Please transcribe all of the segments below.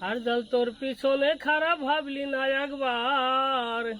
আর জল তোর পিছনে খারাপ ভাবলি না একবার।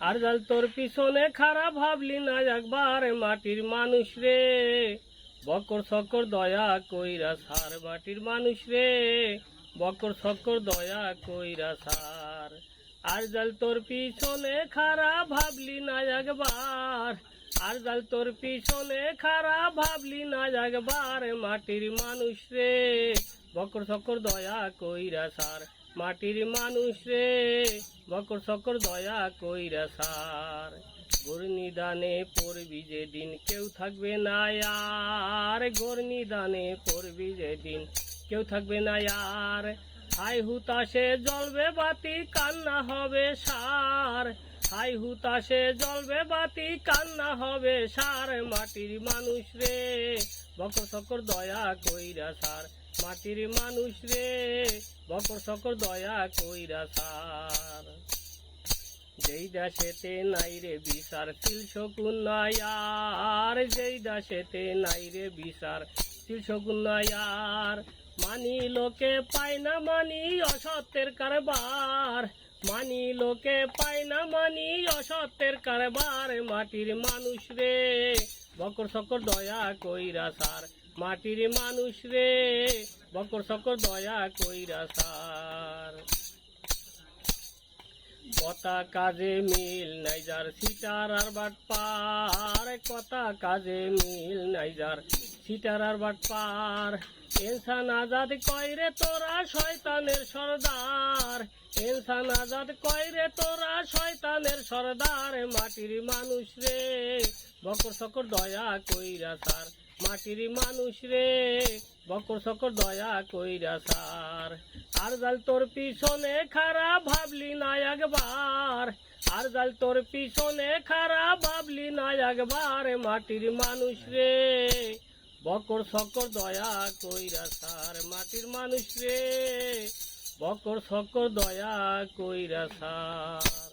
আর জল তোর পিছনে খারাপ ভাবলি না একবার, মাটির মানুষ রে। বকর সকর দয়া কইরা সার, মাটির মানুষ রে। বকর সকর দয়া কইরা সার। আর জল তোর পিছনে খারাপ ভাবলি না একবার। আর জল তোর পিছনে খারাপ ভাবলি না একবার, মাটির মানুষ রে। বকর সকর দয়া কইরা সার। মাটির মানুষ রে বকর সকর দয়া কইরা সার। গর্নিদানে পড়বি যেদিন, কেউ থাকবে না আর। গর্নিদানে পড়বি যেদিন, কেউ থাকবে না আর। হাই হুতাশে জ্বলবে বাতি, কান্না হবে সার। হাই হুতাশে জ্বলবে বাতি, কান্না হবে সার। মাটির মানুষ রে বকর সকর দয়া কইরা সার। মাটির মানুষ রে বকর সকর দয়া কইরা সার। যেই দাসেতে নাই রে বিচার, তিল শকুন আর। যেই দাসেতে নাই রে বিচার, তিল শকুন আর। মানি লোকে পায় না মানি অসত্যের কারবার। মানি লোকে পায় না মানি অসত্যের কারবার। মাটির মানুষ রে বকর সকর দয়া কইরা সার। মাটির মানুষ রে, বকর সকর দয়া কইরা সার। কথা কাজে মিল নাই যার, সিটার আর বাট পার। কথা কাজে মিল নাই যার, সিটার আর বাট পার। ইনসান আজাদ কইরে তোরা শয়তানের সর্দার? ইনসান আজাদ কইরে তোরা শয়তানের সর্দার? মাটির মানুষ রে, বকর সকর দয়া কইরা সার। মাটির মানুষ রে, বকর সকর দয়া কইরা সার। আর জাল তোর পিছনে খারাপ ভাবলি না একবার। আর জাল তোর পিছনে খারাপ ভাবলি না একবার। মাটির মানুষ রে বকর সকর দয়া কইরা সার মাটির মানুষ রে। বকর সকর দয়া কইরা সার।